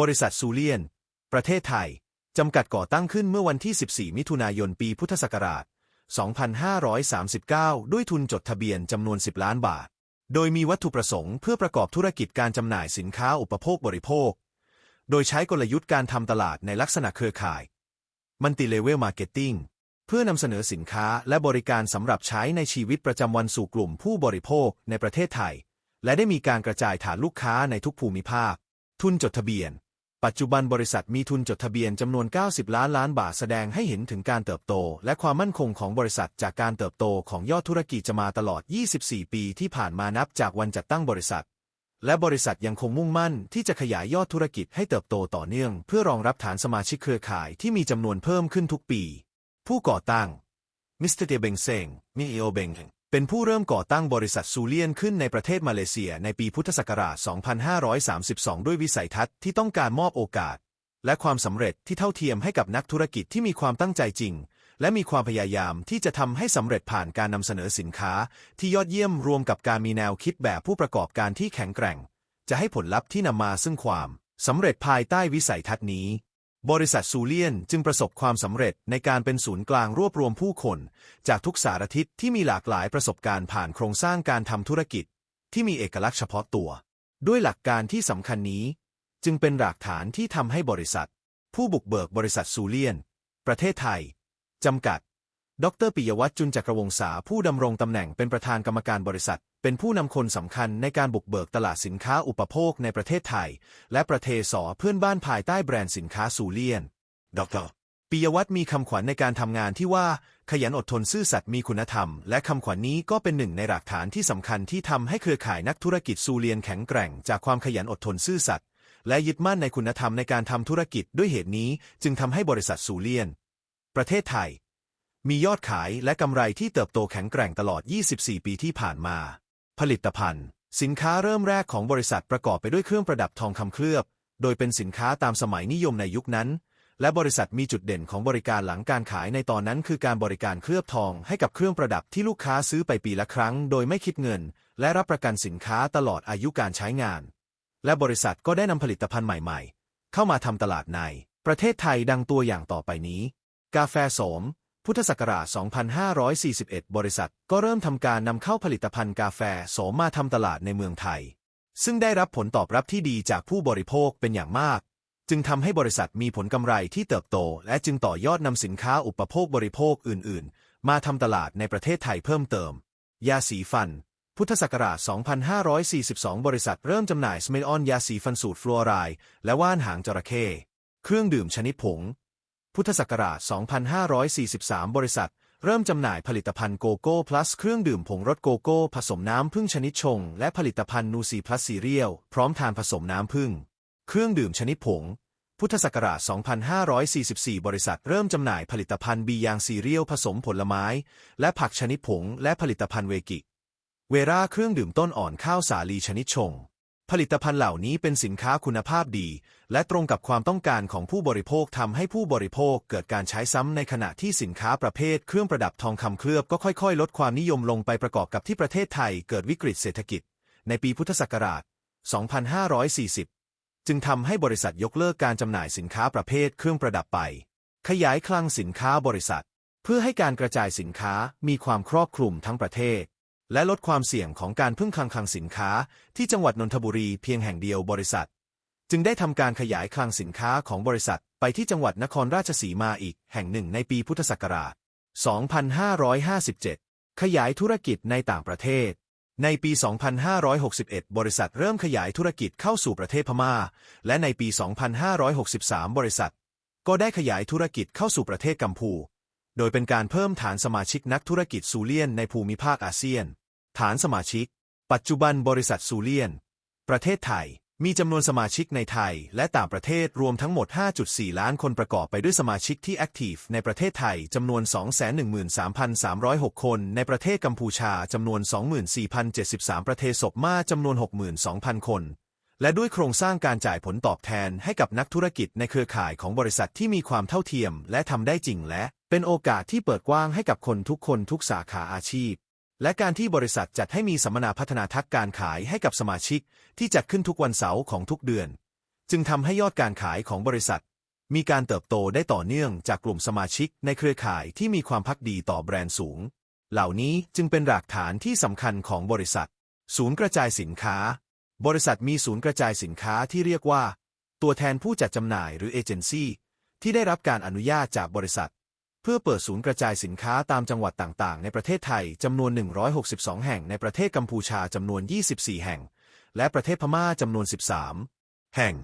บริษัทซูเลียน ประเทศไทย จำกัดก่อตั้งขึ้นเมื่อวันที่ 14 มิถุนายน ปีพุทธศักราช 2539 ด้วยทุนจดทะเบียนจำนวน 10 ล้านบาท โดยมีวัตถุประสงค์เพื่อประกอบธุรกิจการจำหน่ายสินค้าอุปโภคบริโภค โดยใช้กลยุทธ์การทำตลาดในลักษณะเครือข่ายมันติเลเวลมาร์เก็ตติ้งเพื่อนำเสนอสินค้าและบริการสำหรับใช้ในชีวิตประจำวันสู่กลุ่มผู้บริโภคในประเทศไทย และได้มีการกระจายฐานลูกค้าในทุกภูมิภาค ทุนจดทะเบียน ปัจจุบันบริษัทมีทุนจดทะเบียนจำนวน 90 ล้านล้านบาทแสดงให้เห็นถึงการเติบโต และความมั่นคงของบริษัทจากการเติบโตของยอดธุรกิจจะมาตลอด 24 ปีที่ผ่านมานับจากวันจัดตั้งบริษัท และบริษัทยังคงมุ่งมั่นที่จะขยายยอดธุรกิจให้เติบโตต่อเนื่อง เพื่อรองรับฐานสมาชิกเครือข่ายที่มีจำนวนเพิ่มขึ้นทุกปี ผู้ก่อตั้งมิสเตอร์เดเบงเซงมิเอโอเบง เป็นผู้เริ่มก่อตั้งบริษัทซูเลียนขึ้นในประเทศมาเลเซียในปีพุทธศักราช 2532 ด้วยวิสัยทัศน์ที่ต้องการมอบโอกาส และความสำเร็จที่เท่าเทียมให้กับนักธุรกิจที่มีความตั้งใจจริง และมีความพยายามที่จะทำให้สำเร็จผ่านการนำเสนอสินค้า ที่ยอดเยี่ยมรวมกับการมีแนวคิดแบบผู้ประกอบการที่แข็งแกร่ง จะให้ผลลัพธ์ที่นำมาซึ่งความสำเร็จภายใต้วิสัยทัศน์นี้ บริษัทซูเลียนจึงประสบความสำเร็จในการเป็นศูนย์กลางรวบรวมผู้คน จากทุกสารทิศที่มีหลากหลายประสบการณ์ผ่านโครงสร้างการทำธุรกิจ ที่มีเอกลักษณ์เฉพาะตัว ด้วยหลักการที่สำคัญนี้ จึงเป็นหลักฐานที่ทำให้บริษัท ผู้บุกเบิกบริษัทซูเลียน ประเทศไทยจำกัด ดรปิยวัฒน์จุนจักรวงศาผู้ดำรงตำแหน่งเป็นประธานกรรมการบริษัท เป็นผู้นำคนสำคัญในการบุกเบิกตลาดสินค้าอุปโภคในประเทศไทย และประเทศสอเพื่อนบ้านภายใต้แบรนด์สินค้าซูเลียน ดรปิยวัฒน์มีคำขวัญในการทำงานที่ว่า ขยันอดทนซื่อสัตย์มีคุณธรรม และคำขวัญนี้ก็เป็นหนึ่งในหลักฐานที่สำคัญที่ทำให้เครือข่ายนักธุรกิจซูเลียนแข็งแกร่งจากความขยันอดทนซื่อสัตย์และยึดมั่นในคุณธรรมในการทำธุรกิจด้วยเหตุนี้ จึงทำให้บริษัทซูเลียน ประเทศไทย มียอดขายและกำไรที่เติบโตแข็งแกร่งตลอด 24 ปีที่ผ่านมา ผลิตภัณฑ์ สินค้าเริ่มแรกของบริษัทประกอบไปด้วยเครื่องประดับทองคำเคลือบ โดยเป็นสินค้าตามสมัยนิยมในยุคนั้น และบริษัทมีจุดเด่นของบริการหลังการขายในตอนนั้น คือการบริการเคลือบทองให้กับเครื่องประดับที่ลูกค้าซื้อไปปีละครั้ง โดยไม่คิดเงิน และรับประกันสินค้าตลอดอายุการใช้งาน และบริษัทก็ได้นำผลิตภัณฑ์ใหม่ ๆ เข้ามาทำตลาดใน ประเทศไทยดังตัวอย่างต่อไปนี้ กาแฟโสม พุทธศักราช 2541 บริษัทก็เริ่มทำการนำเข้าผลิตภัณฑ์กาแฟโสมมาทำตลาดในเมืองไทย ซึ่งได้รับผลตอบรับที่ดีจากผู้บริโภคเป็นอย่างมาก จึงทำให้บริษัทมีผลกำไรที่เติบโต และจึงต่อยอดนำสินค้าอุปโภคบริโภคอื่น ๆ มาทำตลาดในประเทศไทยเพิ่มเติม ยาสีฟัน พุทธศักราช 2542 บริษัทเริ่มจำหน่ายสเมลออนยาสีฟันสูตรฟลูออไรด์และว่านหางจระเข้เครื่องดื่มชนิดผง พุทธศักราช 2543 บริษัท เริ่มจำหน่ายผลิตภัณฑ์โกโก้พลัสเครื่องดื่มผงรสโกโก้ ผสมน้ำผึ้งชนิดชง และผลิตภัณฑ์นูซีพลัสซีเรียลพร้อมทานผสมน้ำผึ้งเครื่องดื่มชนิดผง พุทธศักราช 2544 บริษัท เริ่มจำหน่ายผลิตภัณฑ์บียางซีเรียลผสมผลไม้ และผักชนิดผง และผลิตภัณฑ์เวกิ เวราเครื่องดื่มต้นอ่อนข้าวสาลีชนิดชง ผลิตภัณฑ์เหล่านี้เป็นสินค้าคุณภาพดี และตรงกับความต้องการของผู้บริโภคทำให้ผู้บริโภคเกิดการใช้ซ้ำในขณะที่สินค้าประเภทเครื่องประดับทองคำเคลือบก็ค่อยๆ ลดความนิยมลงไปประกอบกับที่ประเทศไทยเกิดวิกฤตเศรษฐกิจ ในปีพุทธศักราช 2540 จึงทำให้บริษัทยกเลิกการจำหน่ายสินค้าประเภทเครื่องประดับไป ขยายคลังสินค้าบริษัท เพื่อให้การกระจายสินค้ามีความครอบคลุมทั้งประเทศ และลดความเสี่ยงของการพึ่งคลังคลังสินค้า ที่จังหวัดนนทบุรีเพียงแห่งเดียวบริษัท จึงได้ทำการขยายคลังสินค้าของบริษัท ไปที่จังหวัดนครราชสีมาอีกแห่งหนึ่งในปีพุทธศักราช 2557 ขยายธุรกิจในต่างประเทศ ในปี 2561 บริษัทเริ่มขยายธุรกิจเข้าสู่ประเทศพม่า และในปี 2563 บริษัท ก็ได้ขยายธุรกิจเข้าสู่ประเทศกัมพู โดยเป็นการเพิ่มฐานสมาชิกนักธุรกิจซูเลียนในภูมิภาคอาเซียน ฐานสมาชิก ปัจจุบันบริษัทซูเลียน ประเทศไทย มีจำนวนสมาชิกในไทย และต่างประเทศรวมทั้งหมด 5.4 ล้านคนประกอบไปด้วยสมาชิกที่แอคทีฟในประเทศไทยจำนวน 213,306 คน ในประเทศกัมพูชาจำนวน 24,073 ประเทศศพมาจำนวน 62,000 คน และด้วยโครงสร้างการจ่ายผลตอบแทนให้กับนักธุรกิจในเครือข่ายของบริษัทที่มีความเท่าเทียม และทำได้จริงและเป็นโอกาสที่เปิดกว้างให้กับคนทุกคนทุกสาขาอาชีพ และการที่บริษัทจัดให้มีสัมมนาพัฒนาทักษะการขายให้กับสมาชิก ที่จัดขึ้นทุกวันเสาร์ของทุกเดือน จึงทำให้ยอดการขายของบริษัท มีการเติบโตได้ต่อเนื่องจากกลุ่มสมาชิกในเครือข่ายที่มีความพักดีต่อแบรนด์สูง เหล่านี้จึงเป็นรากฐานที่สำคัญของบริษัท ศูนย์กระจายสินค้า บริษัทมีศูนย์กระจายสินค้าที่เรียกว่า ตัวแทนผู้จัดจำหน่ายหรือเอเจนซี่ที่ได้รับการอนุญาตจากบริษัท เพื่อเปิดศูนย์กระจายสินค้าตามจังหวัดต่างๆ ในประเทศไทยจำนวน 162 แห่ง ในประเทศกัมพูชาจำนวน 24 แห่ง และประเทศพม่าจำนวน 13 แห่ง